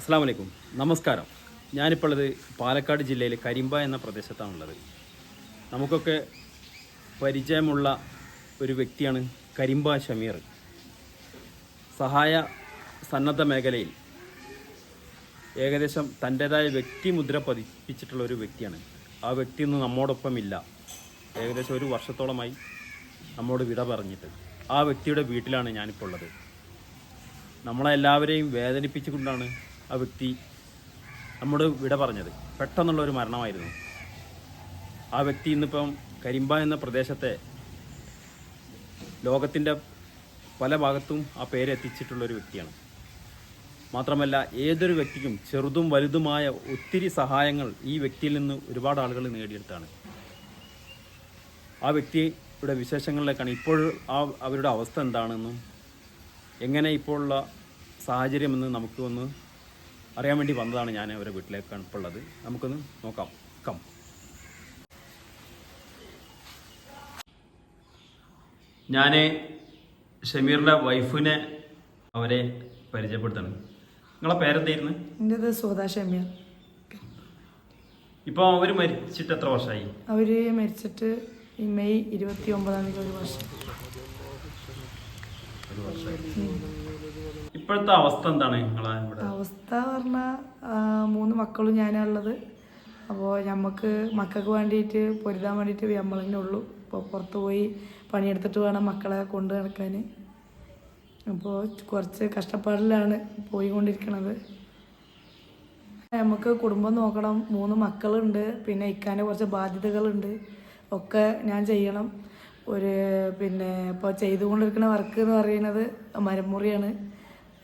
അസ്സാം വലൈക്കും നമസ്കാരം. ഞാനിപ്പോൾ ഉള്ളത് പാലക്കാട് ജില്ലയിലെ കരിമ്പ എന്ന പ്രദേശത്താണുള്ളത്. നമുക്കൊക്കെ പരിചയമുള്ള ഒരു വ്യക്തിയാണ് കരിമ്പ ഷമീർ. സഹായ സന്നദ്ധ മേഖലയിൽ ഏകദേശം തന്റെതായ വ്യക്തിമുദ്ര പതിപ്പിച്ചിട്ടുള്ള ഒരു വ്യക്തിയാണ്. ആ വ്യക്തി ഇന്ന് നമ്മോടൊപ്പം ഇല്ല ഏകദേശം ഒരു വർഷത്തോളമായി നമ്മോട് വിട പറഞ്ഞിട്ട് ആ വ്യക്തിയുടെ വീട്ടിലാണ് ഞാനിപ്പോൾ ഉള്ളത് നമ്മളെല്ലാവരെയും വേദനിപ്പിച്ചുകൊണ്ടാണ് ആ വ്യക്തി നമ്മോട് വിട പറഞ്ഞത്. പെട്ടെന്നുള്ള ഒരു മരണമായിരുന്നു. ആ വ്യക്തി ഇന്നിപ്പം കരിമ്പ എന്ന പ്രദേശത്തെ ലോകത്തിന്റെ പല ഭാഗത്തും ആ പേര് എത്തിച്ചിട്ടുള്ള ഒരു വ്യക്തിയാണ്. മാത്രമല്ല ഏതൊരു വ്യക്തിക്കും ചെറുതും വലുതുമായ ഒത്തിരി സഹായങ്ങൾ ഈ വ്യക്തിയിൽ നിന്ന് ഒരുപാട് ആളുകൾ നേടിയെടുത്താണ്. ആ വ്യക്തിയുടെ വിശേഷങ്ങളിലേക്കാണ് ഇപ്പോൾ ആ അവരുടെ അവസ്ഥ എന്താണെന്നും എങ്ങനെ ഇപ്പോഴുള്ള സാഹചര്യമെന്ന് നമുക്ക് ഒന്ന് അറിയാൻ വേണ്ടി വന്നതാണ് ഞാൻ അവരെ വീട്ടിലേക്ക് ഇപ്പോൾ ഉള്ളത്. നമുക്കൊന്ന് നോക്കാം. കം ഞാൻ ഷമീറിന്റെ വൈഫിനെ അവരെ പരിചയപ്പെടുത്തണം. നിങ്ങളെ പേരെന്തായിരുന്നു? എന്റെത് സോദാ ഷമീർ. ഇപ്പോൾ അവർ മരിച്ചിട്ട് എത്ര വർഷമായി അവർ മരിച്ചിട്ട് ഈ മെയ് ഇരുപത്തി ഒമ്പതാം തീയതി ഒരു വർഷം. ഒരു വർഷമായി ഇപ്പോഴത്തെ അവസ്ഥ എന്താണ് നിങ്ങളെ അവസ്ഥ പറഞ്ഞാൽ മൂന്ന് മക്കളും ഞാനുള്ളത് അപ്പോൾ നമുക്ക് മക്കൾക്ക് വേണ്ടിയിട്ട് പൊരുതാൻ വേണ്ടിയിട്ട് നമ്മൾ തന്നെ ഉള്ളൂ. ഇപ്പോൾ പുറത്ത് പോയി പണിയെടുത്തിട്ട് വേണം മക്കളെ കൊണ്ടു നടക്കാൻ അപ്പോൾ കുറച്ച് കഷ്ടപ്പാടിലാണ് പോയിക്കൊണ്ടിരിക്കണത്. നമുക്ക് കുടുംബം നോക്കണം. മൂന്ന് മക്കളുണ്ട്. പിന്നെ ഇക്കാന്റെ കുറച്ച് ബാധ്യതകളുണ്ട്. ഒക്കെ ഞാൻ ചെയ്യണം. ഒരു പിന്നെ ഇപ്പോൾ ചെയ്തുകൊണ്ടിരിക്കുന്ന വർക്ക് എന്ന് പറയുന്നത് മരമുറിയാണ്.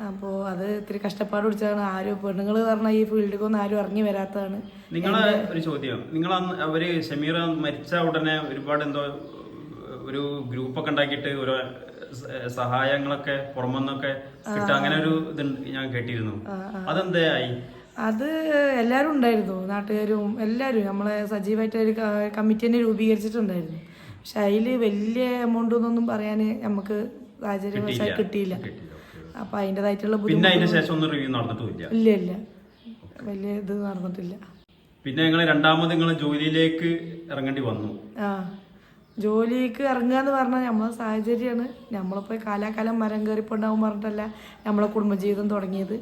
അപ്പോൾ അത് ഇത്തിരി കഷ്ടപ്പാട് പിടിച്ചതാണ്. ആരും പെണ്ണുങ്ങൾ പറഞ്ഞാൽ ഈ ഫീൽഡിൽ ഒന്നും ആരും ഇറങ്ങി വരാത്തതാണ്. നിങ്ങളെ ഒരു ചോദ്യം. നിങ്ങൾ അവർ ഷമീർ മരിച്ച ഉടനെ ഒരുപാട് എന്തോ ഒരു ഗ്രൂപ്പൊക്കെ ഉണ്ടാക്കിയിട്ട് സ- സഹായങ്ങളൊക്കെ പുറമെന്നൊക്കെ കിട്ടുക. അങ്ങനെ ഒരു ഇത് ഞാൻ കേട്ടിരുന്നു. അതെന്തായി അത് എല്ലാവരും ഉണ്ടായിരുന്നു. നാട്ടുകാരും എല്ലാവരും നമ്മളെ സജീവമായിട്ട് ഒരു കമ്മിറ്റി തന്നെ രൂപീകരിച്ചിട്ടുണ്ടായിരുന്നു. പക്ഷെ അതിൽ വലിയ എമൗണ്ട് ഒന്നും പറയാൻ നമുക്ക് സാഹചര്യവശാൽ കിട്ടിയില്ല. കിട്ടിയില്ല. അപ്പം അതിന്റെതായിട്ടുള്ള പിന്നെ അതിന് ശേഷം ഒന്നും റിവ്യൂ നടന്നിട്ടുമില്ല. ഇല്ല ഇല്ല. വലിയ ഇത് നടന്നിട്ടില്ല. പിന്നെ നിങ്ങൾ രണ്ടാമത് നിങ്ങൾ ജോലിയിലേക്ക് ഇറങ്ങേണ്ടി വന്നു. ആ ജോലിക്ക് ഇറങ്ങുക എന്ന് പറഞ്ഞാൽ നമ്മളെ സാഹചര്യമാണ്. നമ്മളിപ്പോൾ കാലാകാലം മരം കയറിപ്പോണ്ടാവും പറഞ്ഞിട്ടല്ല നമ്മളെ കുടുംബജീവിതം തുടങ്ങിയത്.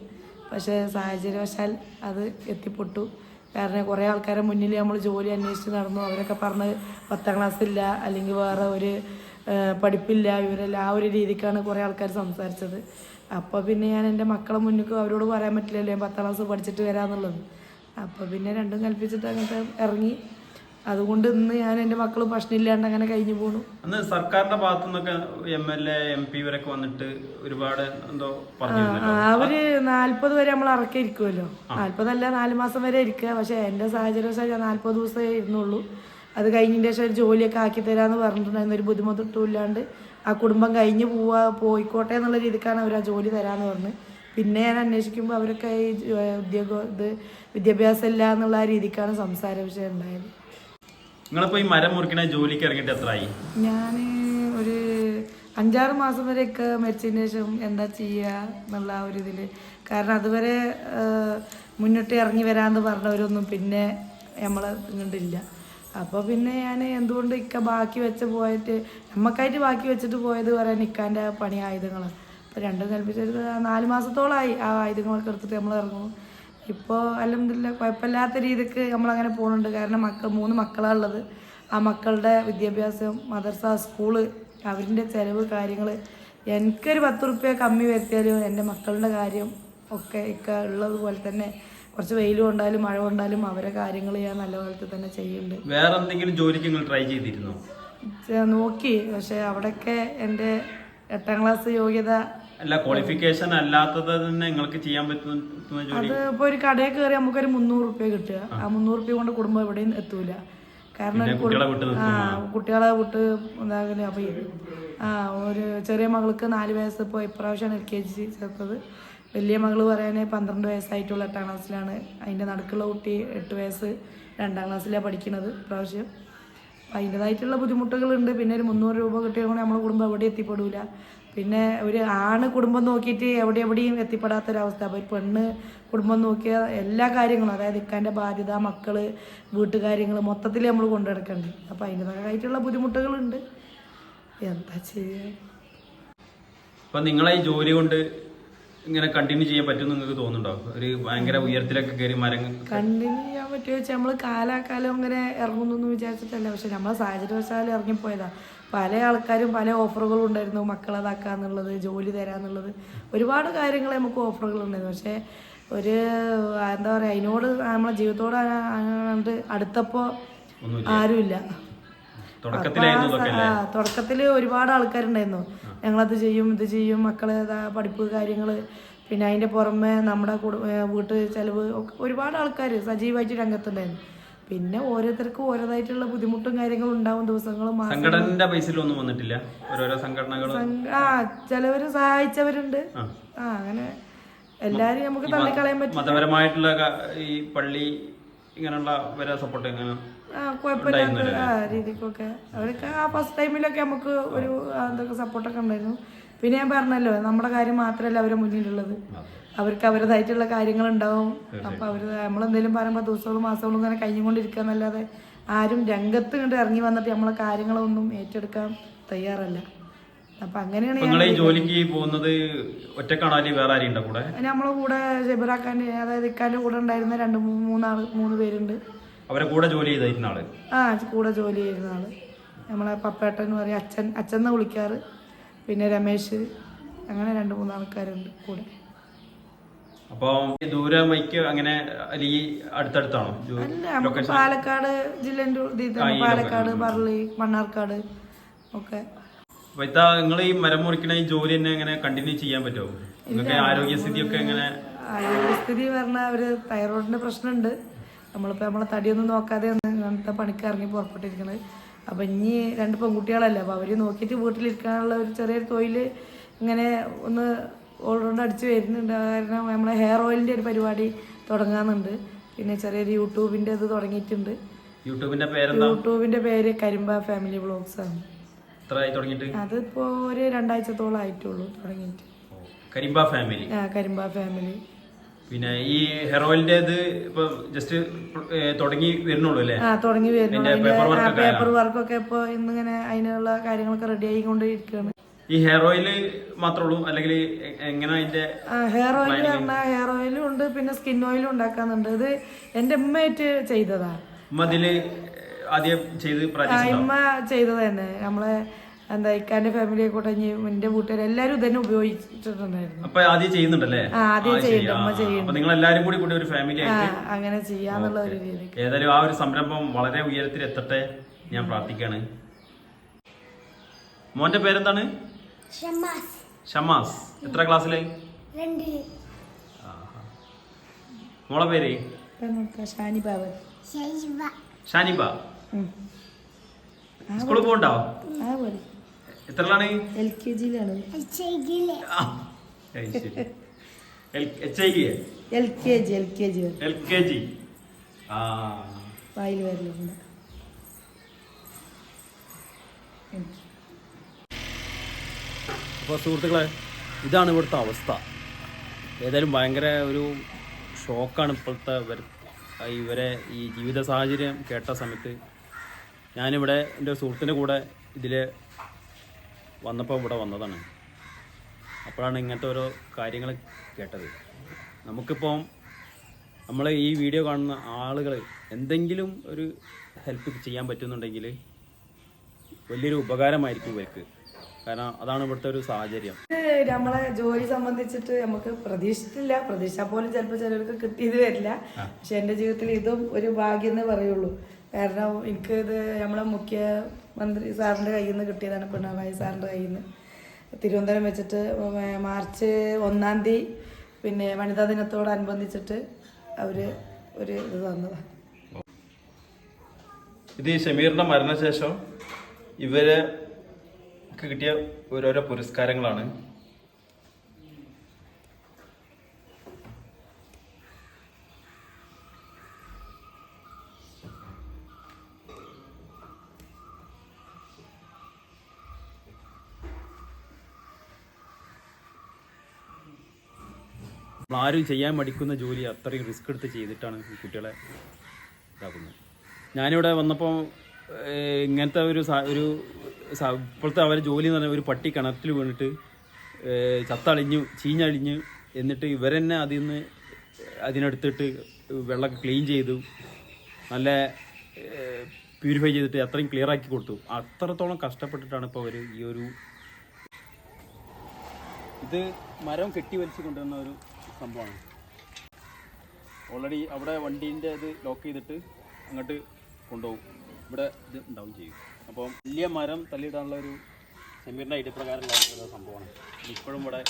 പക്ഷേ സാഹചര്യവശാൽ അത് എത്തിപ്പെട്ടു. കാരണം കുറേ ആൾക്കാരെ മുന്നിൽ നമ്മൾ ജോലി അന്വേഷിച്ച് നടന്നു. അവരൊക്കെ പറഞ്ഞ് പത്താം ക്ലാസ് ഇല്ല അല്ലെങ്കിൽ വേറെ ഒരു പഠിപ്പില്ല. ഇവരെല്ലാം ആ ഒരു രീതിക്കാണ് കുറേ ആൾക്കാർ സംസാരിച്ചത്. അപ്പോൾ പിന്നെ ഞാൻ എന്റെ മക്കളെ മുന്നിൽ അവരോട് പറയാൻ പറ്റില്ലല്ലോ ഞാൻ പത്താം ക്ലാസ് പഠിച്ചിട്ട് വരാമെന്നുള്ളത് അപ്പോൾ പിന്നെ രണ്ടും കൽപ്പിച്ചിട്ട് അങ്ങനത്തെ ഇറങ്ങി. അതുകൊണ്ട് ഇന്ന് ഞാൻ എന്റെ മക്കൾ ഭക്ഷണമില്ലാണ്ട് അങ്ങനെ കഴിഞ്ഞു പോണു. അന്ന് സർക്കാരിന്റെ ഭാഗത്തു നിന്നൊക്കെ M L A M P ഇവരൊക്കെ വന്നിട്ട് ഒരുപാട് എന്തോ അവർ നാല്പത് വരെ നമ്മൾ ഇറക്കി ഇരിക്കുമല്ലോ നാല്പതല്ല നാല് മാസം വരെ ഇരിക്കുക. പക്ഷെ എന്റെ സാഹചര്യം വെച്ചാൽ ഞാൻ നാല്പത് ദിവസമേ ഇരുന്നുള്ളൂ. അത് കഴിഞ്ഞതിന്റെ ശേഷം ഒരു ജോലിയൊക്കെ ആക്കി തരാന്ന് പറഞ്ഞിട്ടുണ്ടായിരുന്നു. ഒരു ബുദ്ധിമുട്ടും ഇല്ലാണ്ട്. ആ കുടുംബം കഴിഞ്ഞ് പോവാ പോയിക്കോട്ടെ എന്നുള്ള രീതിക്കാണ് അവർ ആ ജോലി തരാമെന്ന് പറഞ്ഞ്. പിന്നെ ഞാൻ അന്വേഷിക്കുമ്പോൾ അവരൊക്കെ ഈ ഉദ്യോഗ ഇത് വിദ്യാഭ്യാസം ഇല്ല എന്നുള്ള ആ രീതിക്കാണ് സംസാര വിഷയം ഉണ്ടായത്. നിങ്ങളിപ്പോൾ ഈ മരം മുറിക്കണ ജോലിക്ക് ഇറങ്ങിയിട്ട് എത്രയായി ഞാൻ ഒരു അഞ്ചാറ് മാസം വരെയൊക്കെ മരിച്ചതിന് ശേഷം എന്താ ചെയ്യുക എന്നുള്ള ആ ഒരു ഇതിൽ കാരണം അതുവരെ മുന്നോട്ട് ഇറങ്ങി വരാമെന്ന് പറഞ്ഞവരൊന്നും പിന്നെ നമ്മൾ കണ്ടില്ല അപ്പോൾ പിന്നെ ഞാൻ എന്തുകൊണ്ട് ഇക്ക ബാക്കി വെച്ച് പോയിട്ട് നമുക്കായിട്ട് ബാക്കി വെച്ചിട്ട് പോയത് പറയാൻ ഇക്കാന്റെ പണി ആയുധങ്ങൾ അപ്പോൾ രണ്ടും കൽപ്പിച്ചൊരു നാല് മാസത്തോളമായി ആ ആയുധങ്ങളൊക്കെ എടുത്തിട്ട് നമ്മൾ ഇറങ്ങും ഇപ്പോൾ അല്ലെന്നില്ല കുഴപ്പമില്ലാത്ത രീതിക്ക് നമ്മളങ്ങനെ പോകുന്നുണ്ട് കാരണം മക്കൾ മൂന്ന് മക്കളാണ് ഉള്ളത്. ആ മക്കളുടെ വിദ്യാഭ്യാസം മദർസ സ്കൂൾ അവരിന്റെ ചിലവ് കാര്യങ്ങൾ എനിക്കൊരു പത്ത് റുപ്യ കമ്മി വരുത്തിയാലും എന്റെ മക്കളുടെ കാര്യം ഒക്കെ ഒക്കെ ഉള്ളതുപോലെ തന്നെ കുറച്ച് വെയിൽ കൊണ്ടാലും മഴ കൊണ്ടാലും അവരെ കാര്യങ്ങൾ ഞാൻ നല്ല പോലത്തെ തന്നെ ചെയ്യുന്നുണ്ട്. വേറെ എന്തെങ്കിലും ജോലിക്ക് നിങ്ങൾ ട്രൈ ചെയ്തിരുന്നോ? നോക്കി. പക്ഷെ അവിടെയൊക്കെ എന്റെ എട്ടാം ക്ലാസ് യോഗ്യത അല്ല ക്വാളിഫിക്കേഷൻ അല്ലാത്തത് തന്നെ നിങ്ങൾക്ക് ചെയ്യാൻ പറ്റുന്ന ജോലി? അത് ഇപ്പോൾ ഒരു കടയിൽ കയറി നമുക്കൊരു മുന്നൂറ് റുപ്യ കിട്ടുക. ആ. മുന്നൂറ് റുപ്യ കൊണ്ട് കുടുംബം എവിടെയും എത്തൂല. കാരണം കുട്ടികളെ വിട്ട് ആ കുട്ടികളെ വിട്ട് എന്താകൽ അപ്പോൾ ആ ഒരു ചെറിയ മകൾക്ക് നാല് വയസ്സ് ഇപ്പോൾ ഇപ്രാവശ്യമാണ് എൽ കെ ജി ചേർത്തത്. വലിയ മകൾ പറയാനേ പന്ത്രണ്ട് വയസ്സായിട്ടുള്ള എട്ടാം ക്ലാസ്സിലാണ്. അതിന്റെ നടുക്കുള്ള കുട്ടി എട്ട് വയസ്സ് രണ്ടാം ക്ലാസ്സിലാണ് പഠിക്കുന്നത് ഇപ്രാവശ്യം. അതിന്റെതായിട്ടുള്ള ബുദ്ധിമുട്ടുകളുണ്ട്. പിന്നെ ഒരു മുന്നൂറ് രൂപ കിട്ടിയത് കൊണ്ട് നമ്മളെ കുടുംബം എവിടെ എത്തിപ്പെടില്ല പിന്നെ ഒരു ആണ് കുടുംബം നോക്കിയിട്ട് എവിടെ എവിടെയും എത്തിപ്പെടാത്തൊരവസ്ഥ. അപ്പോൾ ഒരു പെണ്ണ് കുടുംബം നോക്കിയ എല്ലാ കാര്യങ്ങളും അതായത് ഇക്കാന്റെ ബാധ്യത മക്കൾ വീട്ടുകാര്യങ്ങൾ മൊത്തത്തിൽ നമ്മൾ കൊണ്ടു നടക്കണ്ടേ അപ്പോൾ അതിന്റെതായിട്ടുള്ള ബുദ്ധിമുട്ടുകളുണ്ട്. എന്താ ചെയ്യുക അപ്പം നിങ്ങളെ ജോലി കൊണ്ട് ഇങ്ങനെ കണ്ടിന്യൂ ചെയ്യാൻ പറ്റും നിങ്ങൾക്ക് തോന്നുന്നുണ്ടോ ഒരു ഭയങ്കര ഉയരത്തിലൊക്കെ കയറി മരങ്ങൾ കണ്ടിന്യൂ ചെയ്യാൻ പറ്റുമോ വെച്ചാൽ നമ്മൾ കാലാകാലം അങ്ങനെ ഇറങ്ങുന്നു വിചാരിച്ചിട്ടല്ല പക്ഷെ നമ്മളെ സാഹചര്യവശാലും ഇറങ്ങിപ്പോയതാ പല ആൾക്കാരും പല ഓഫറുകളും ഉണ്ടായിരുന്നു മക്കളതാക്കാന്നുള്ളത് ജോലി തരാന്നുള്ളത് ഒരുപാട് കാര്യങ്ങൾ നമുക്ക് ഓഫറുകൾ ഉണ്ടായിരുന്നു പക്ഷേ ഒരു എന്താ പറയുക അതിനോട് നമ്മളെ ജീവിതത്തോട് അടുത്തപ്പോ അടുത്തപ്പോൾ ആരുമില്ല തുടക്കത്തിൽ ഒരുപാട് ആൾക്കാരുണ്ടായിരുന്നു. ഞങ്ങളത് ചെയ്യും ഇത് ചെയ്യും മക്കളെ പഠിപ്പ് കാര്യങ്ങൾ പിന്നെ അതിന്റെ പുറമെ നമ്മുടെ കുടു വീട്ട് ചെലവ് ഒരുപാട് ആൾക്കാർ സജീവമായിട്ട് രംഗത്തുണ്ടായിരുന്നു. പിന്നെ ഓരോരുത്തർക്കും ഓരോതായിട്ടുള്ള ബുദ്ധിമുട്ടും കാര്യങ്ങളും ഉണ്ടാവും ദിവസങ്ങളും സംഘടനയുടെ ബേസിലൊന്നും വന്നിട്ടില്ല? ഓരോരോ സംഘടനകൾ ആ ചിലവര് സഹായിച്ചവരുണ്ട്. ആ. അങ്ങനെ എല്ലാരും നമുക്ക് തള്ളിക്കളയാൻ പറ്റും. മതപരമായിട്ടുള്ള ഈ പള്ളി ഇങ്ങനെയുള്ള വരെ സപ്പോർട്ട് എങ്ങനെ കുഴപ്പമില്ലാത്ത രീതിക്കൊക്കെ. അവരൊക്കെ ആ ഫസ്റ്റ് ടൈമിലൊക്കെ നമുക്ക് ഒരു എന്തൊക്കെ സപ്പോർട്ടൊക്കെ ഉണ്ടായിരുന്നു. പിന്നെ ഞാൻ പറഞ്ഞല്ലോ നമ്മുടെ കാര്യം മാത്രമല്ല അവരെ മുന്നിലുള്ളത്. അവർക്ക് അവരതായിട്ടുള്ള കാര്യങ്ങൾ ഉണ്ടാവും അപ്പൊ അവർ നമ്മളെന്തെങ്കിലും പറയുമ്പോൾ ദിവസങ്ങളും മാസങ്ങളും ഇങ്ങനെ കഴിഞ്ഞുകൊണ്ടിരിക്കുക എന്നല്ലാതെ ആരും രംഗത്ത് കണ്ട് ഇറങ്ങി വന്നിട്ട് നമ്മളെ കാര്യങ്ങളൊന്നും ഏറ്റെടുക്കാൻ തയ്യാറല്ല. അപ്പൊ അങ്ങനെയാണ് നിങ്ങൾ ഈ ജോലിക്ക് പോകുന്നത് ഒറ്റക്കാണോ അല്ലെങ്കിൽ വേറെ കൂടെ? നമ്മളെ കൂടെ ജബിറാക്കാന്റെ അതായത് ഇക്കാന്റെ കൂടെ ഉണ്ടായിരുന്ന രണ്ട് മൂന്നാൾ മൂന്ന് പേരുണ്ട്. അവരെ കൂടെ ജോലി ചെയ്തിരുന്ന ആൾ? ആ കൂടെ ജോലി ചെയ്യുന്ന ആൾ. നമ്മളെ പപ്പേട്ടൻ എന്ന് പറയും അച്ഛൻ അച്ഛൻ എന്ന് വിളിക്കാറ്? പിന്നെ രമേശ് അങ്ങനെ രണ്ട് മൂന്ന് ആൾക്കാരുണ്ട് കൂടെ. അപ്പൊ ദൂരെ മൈക്ക് അങ്ങനെ അല്ലെങ്കിൽ അടുത്തടുത്താണോ? അല്ല പാലക്കാട് ജില്ലേന്റെ പാലക്കാട് പറളി മണ്ണാർക്കാട് ഒക്കെ. ഇതാ നിങ്ങൾ ഈ മരം മുറിക്കണ ഈ ജോലി തന്നെ എങ്ങനെ കണ്ടിന്യൂ ചെയ്യാൻ പറ്റുമോ? നിങ്ങൾക്ക് ആരോഗ്യസ്ഥിതിയൊക്കെ എങ്ങനെ? ആരോഗ്യസ്ഥിതി പറഞ്ഞ ഒരു തൈറോയിഡിന്റെ പ്രശ്നമുണ്ട്. നമ്മളിപ്പോൾ നമ്മളെ തടിയൊന്നും നോക്കാതെ അങ്ങനത്തെ പണിക്ക് ഇറങ്ങി പുറപ്പെട്ടിരിക്കുന്നത് അപ്പം ഇനി രണ്ട് പെൺകുട്ടികളല്ലേ അപ്പോൾ അവർ നോക്കിയിട്ട് വീട്ടിലിരിക്കാനുള്ള ഒരു ചെറിയൊരു തൊഴിൽ ഇങ്ങനെ ഒന്ന് ഓൾറൗണ്ട് അടിച്ച് വരുന്നുണ്ട്. കാരണം നമ്മളെ ഹെയർ ഓയിലിന്റെ ഒരു പരിപാടി തുടങ്ങാമെന്നുണ്ട് പിന്നെ ചെറിയൊരു യൂട്യൂബിന്റെ ഇത് തുടങ്ങിയിട്ടുണ്ട്. യൂട്യൂബിന്റെ പേര് യൂട്യൂബിന്റെ പേര് കരിമ്പ ഫാമിലി വ്ളോഗ്സ് ആണ്. അതിപ്പോ ഒരു രണ്ടാഴ്ചത്തോളം ആയിട്ടുള്ളൂ തുടങ്ങിയിട്ട്. കരിമ്പ ഫാമിലി. ആ കരിമ്പ ഫാമിലി. പിന്നെ ഈ ഹെറോയിലിന്റെ ഇത് ഇപ്പൊ ജസ്റ്റ് തുടങ്ങി വരുന്നുള്ളൂ അല്ലേ? ആ തുടങ്ങി വരുന്നു. പേപ്പർ അതിന്റെ ഒക്കെ ഇപ്പൊ ഇന്നിങ്ങനെ അതിനുള്ള കാര്യങ്ങളൊക്കെ റെഡി ആയിക്കൊണ്ടിരിക്കുകയാണ്. ഈ ഹെയർ ഓയിൽ മാത്രമുള്ളൂ? അല്ലെങ്കിൽ എങ്ങനെ അതിന്റെ ഹെയർ ഓയിൽ പറഞ്ഞാൽ ഹെയർ ഓയിലും ഉണ്ട് പിന്നെ സ്കിൻ ഓയിലും ഉണ്ടാക്കാന്നുണ്ട് ഇത് എന്റെ ഉമ്മയായിട്ട് ചെയ്തതാ. ഉമ്മ അതിൽ ആദ്യം ചെയ്ത് ഉമ്മ ചെയ്തത് തന്നെ. നമ്മളെ എന്താ ഇക്കാന്റെ ഫാമിലി ആയിക്കോട്ടെ ഇനി എന്റെ വീട്ടുകാർ എല്ലാരും ഇതന്നെ ഉപയോഗിച്ചിട്ടുണ്ടായിരുന്നു. അപ്പൊ ആദ്യം ചെയ്യുന്നുണ്ടല്ലേ? ആ. ചെയ്യുന്നുണ്ട്. നിങ്ങൾ എല്ലാരും കൂടി കൂടി ഒരു ഫാമിലി അങ്ങനെ ചെയ്യാന്നുള്ള ഒരു രീതി ഏതായാലും ആ ഒരു സംരംഭം വളരെ ഉയരത്തിൽ എത്തട്ടെ ഞാൻ പ്രാർത്ഥിക്കാണ്. മോന്റെ പേരെന്താണ്? ഷമാസ് ഷമാസ് എത്ര ക്ലാസ്സിലെ? മോളെ പേര്? ഷാനിബ. സ്കൂളിൽ പോകണ്ടോ എത്രയാണ് എൽ കെ ജിയിലാണ്. ചെയ്യില്ലേ ആ, അത് ശരി. L- H I K L G L K G L K G. ആ. വായിൽ വരലുണ്ട് അപ്പോൾ സുഹൃത്തുക്കളെ ഇതാണ് ഇവിടുത്തെ അവസ്ഥ. ഏതായാലും ഭയങ്കര ഒരു ഷോക്കാണ് ഇപ്പോഴത്തെ ഇവർ ഇവരെ ഈ ജീവിത സാഹചര്യം കേട്ട സമയത്ത്. ഞാനിവിടെ എന്റെ സുഹൃത്തിന്റെ കൂടെ ഇതിൽ വന്നപ്പോൾ ഇവിടെ വന്നതാണ്. അപ്പോഴാണ് ഇങ്ങനത്തെ ഓരോ കാര്യങ്ങൾ കേട്ടത്. നമുക്കിപ്പം നമ്മൾ ഈ വീഡിയോ കാണുന്ന ആളുകൾ എന്തെങ്കിലും ഒരു ഹെൽപ്പ് ചെയ്യാൻ പറ്റുന്നുണ്ടെങ്കിൽ വലിയൊരു ഉപകാരമായിരിക്കും ഇവർക്ക്. കാരണം അതാണ് ഇവിടുത്തെ ഒരു സാഹചര്യം. നമ്മളെ ജോലി സംബന്ധിച്ചിട്ട് നമുക്ക് പ്രതീക്ഷിച്ചിട്ടില്ല. പ്രതീക്ഷ പോലും ചിലപ്പോൾ ചിലർക്ക് കിട്ടിയത് വരില്ല. പക്ഷെ എന്റെ ജീവിതത്തിൽ ഇതും ഒരു ഭാഗ്യം എന്നേ പറയുള്ളൂ. കാരണം എനിക്ക് ഇത് നമ്മളെ മുഖ്യമന്ത്രി സാറിന്റെ കയ്യിൽ നിന്ന് കിട്ടിയതാണ് പിണറായി സാറിന്റെ കയ്യിൽ നിന്ന്. തിരുവനന്തപുരം വെച്ചിട്ട് മാർച്ച് ഒന്നാം തീയതി പിന്നെ വനിതാ ദിനത്തോടനുബന്ധിച്ചിട്ട് അവർ ഒരു ഇത് തന്നതാണ് ഇത് ഈ ഷമീറിന്റെ മരണശേഷം ഇവർ കിട്ടിയ ഓരോരോ പുരസ്കാരങ്ങളാണ്. നമ്മളാരും ചെയ്യാൻ മടിക്കുന്ന ജോലി അത്രയും റിസ്ക് എടുത്ത് ചെയ്തിട്ടാണ് ഈ കുട്ടികളെ ഇതാക്കുന്നത്. ഞാനിവിടെ വന്നപ്പോൾ ഇങ്ങനത്തെ ഒരു ഒരു ഇപ്പോഴത്തെ അവരെ ജോലി എന്ന് പറഞ്ഞാൽ ഒരു പട്ടി കിണറ്റിൽ വീണിട്ട് ചത്തളിഞ്ഞു ചീഞ്ഞളിഞ്ഞു എന്നിട്ട് ഇവരെന്നെ അതിൽ നിന്ന് അതിനെടുത്തിട്ട് വെള്ളമൊക്കെ ക്ലീൻ ചെയ്തു നല്ല പ്യൂരിഫൈ ചെയ്തിട്ട് അത്രയും ക്ലിയർ ആക്കി കൊടുത്തു. അത്രത്തോളം കഷ്ടപ്പെട്ടിട്ടാണ് ഇപ്പോൾ അവർ ഈ ഒരു ഇത് മരം കെട്ടി വലിച്ചു കൊണ്ടുവന്ന ഒരു സംഭവമാണ്. ഓൾറെഡി അവിടെ വണ്ടീന്റെ ഇത് ലോക്ക് ചെയ്തിട്ട് അങ്ങോട്ട് കൊണ്ടുപോകും. ഇവിടെ ഇത് ഉണ്ടാവും ചെയ്യും. അപ്പോൾ വലിയ മരം തള്ളിയിടാനുള്ള ഒരു സെമീറിന്റെ ഐഡിയ പ്രകാരമുള്ള സംഭവമാണ്. ഇപ്പോഴും ഇവിടെ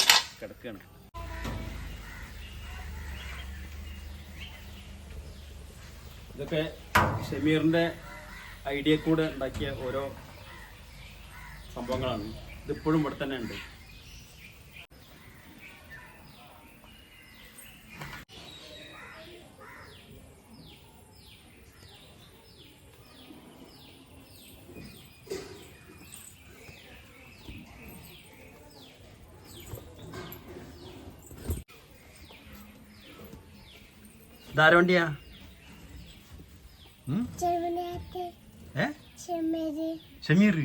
കിടക്കുകയാണ്. ഇതൊക്കെ ഷമീറിന്റെ ഐഡിയ കൂടെ ഉണ്ടാക്കിയ ഓരോ സംഭവങ്ങളാണ്. ഇതിപ്പോഴും ഇവിടെ തന്നെ ഉണ്ട്. ഇതാര വണ്ടിയാ? ഷമീർ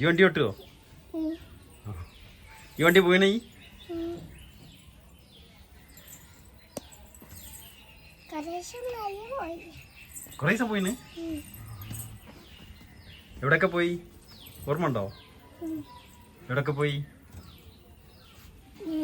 ഈ വണ്ടി ഓട്ടുവോ? ഈ വണ്ടി പോയിണേ? കുറേ ദിവസം പോയിന് എവിടൊക്കെ പോയി? ഓർമ്മ ഉണ്ടോ? എവിടൊക്കെ പോയി?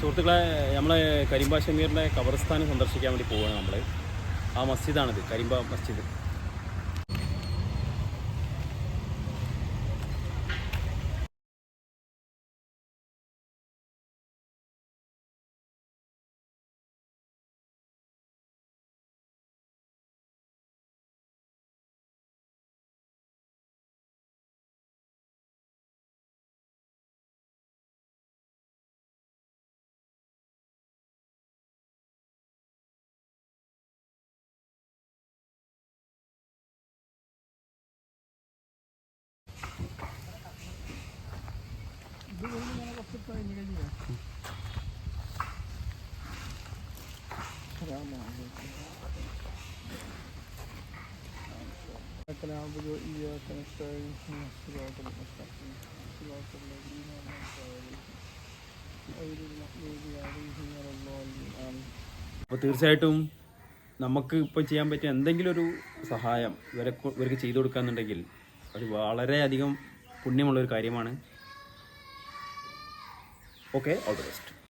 സുഹൃത്തുക്കളെ നമ്മളെ കരിമ്പ ഷമീറിന്റെ ഖബർസ്ഥാനം സന്ദർശിക്കാൻ വേണ്ടി പോവുകയാണ് നമ്മൾ ആ മസ്ജിദാണിത് കരിമ്പ മസ്ജിദ്. إياك نعبد وإياك نستعين اهدنا الصراط المستقيم صراط الذين أنعمت عليهم غير المغضوب عليهم ولا الضالين آمين അപ്പോൾ തീർച്ചയായിട്ടും നമുക്ക് ഇപ്പോൾ ചെയ്യാൻ പറ്റിയ എന്തെങ്കിലും ഒരു സഹായം ഇവരെ കൊ- ഇവർക്ക് ചെയ്തു കൊടുക്കാന്നുണ്ടെങ്കിൽ അത് വളരെയധികം പുണ്യമുള്ള ഒരു കാര്യമാണ് okay all the rest